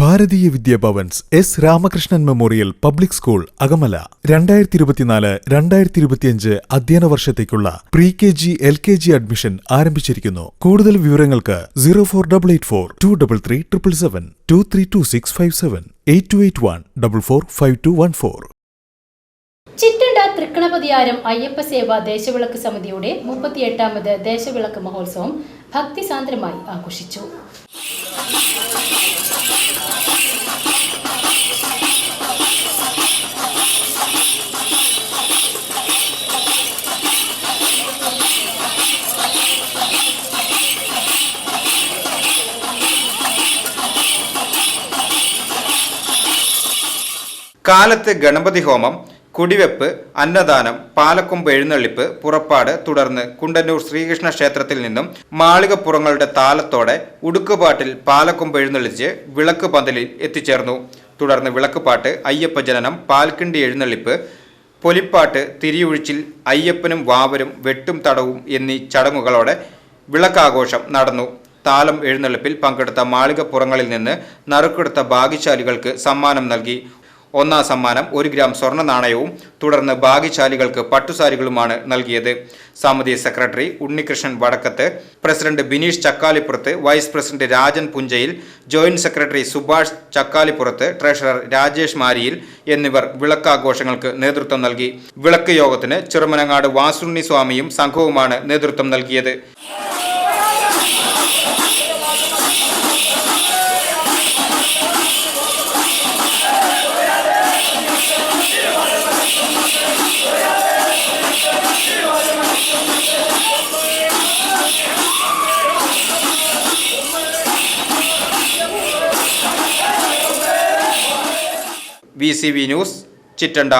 Bharatiya Vidya Bhavans S Ramakrishnan memorial public school Akamala. രണ്ടായിരത്തി ഇരുപത്തിനാല് രണ്ടായിരത്തി ഇരുപത്തിയഞ്ച് അധ്യയന വർഷത്തേക്കുള്ള pre K G L K G admission ആരംഭിച്ചിരിക്കുന്നു. കൂടുതൽ വിവരങ്ങൾക്ക് zero four double eight four two double three triple seven two three two six five seven eight two eight one double four five two one four. Chittanda Thrikkanapathiyaram Ayyappa സേവ ദേശവിളക്ക് സമിതിയുടെ മുപ്പത്തിയെട്ടാമത് ദേശവിളക്ക് മഹോത്സവം ഭക്തിസാന്ദ്രമായി ആഘോഷിച്ചു. കാലത്ത് ഗണപതി ഹോമം കുടിവെപ്പ് അന്നദാനം പാലക്കൊമ്പ് എഴുന്നള്ളിപ്പ് പുറപ്പാട് തുടർന്ന് കുണ്ടന്നൂർ ശ്രീകൃഷ്ണ ക്ഷേത്രത്തിൽ നിന്നും മാളികപ്പുറങ്ങളുടെ താലത്തോടെ ഉടുക്കുപാട്ടിൽ പാലക്കൊമ്പ് എഴുന്നള്ളിച്ച് വിളക്ക് പന്തലിൽ എത്തിച്ചേർന്നു. തുടർന്ന് വിളക്കുപാട്ട് അയ്യപ്പ ജനനം പാൽക്കിണ്ടി എഴുന്നള്ളിപ്പ് പൊലിപ്പാട്ട് തിരിയൊഴിച്ചിൽ അയ്യപ്പനും വാവരും വെട്ടും തടവും എന്നീ ചടങ്ങുകളോടെ വിളക്കാഘോഷം നടന്നു. താലം എഴുന്നള്ളിപ്പിൽ പങ്കെടുത്ത മാളികപ്പുറങ്ങളിൽ നിന്ന് നറുക്കെടുത്ത ഭാഗ്യശാലികൾക്ക് സമ്മാനം നൽകി. ഒന്നാം സമ്മാനം ഒരു ഗ്രാം സ്വർണ നാണയവും തുടർന്ന് ഭാഗ്യശാലികൾക്ക് പട്ടുസാരികളുമാണ് നൽകിയത്. സമിതി secretary Unnikrishnan Vadakkath president Bineesh Chakkalipurath vice president Rajan Punchayil joint secretary Subhash Chakkalipurath treasurer Rajesh Mariyil എന്നിവർ വിളക്കാഘോഷങ്ങൾക്ക് നേതൃത്വം നൽകി. വിളക്ക് യോഗത്തിന് ചെറുമനങ്ങാട് വാസുണ്ണി സ്വാമിയും സംഘവുമാണ് നേതൃത്വം നൽകിയത്. V news Chittanda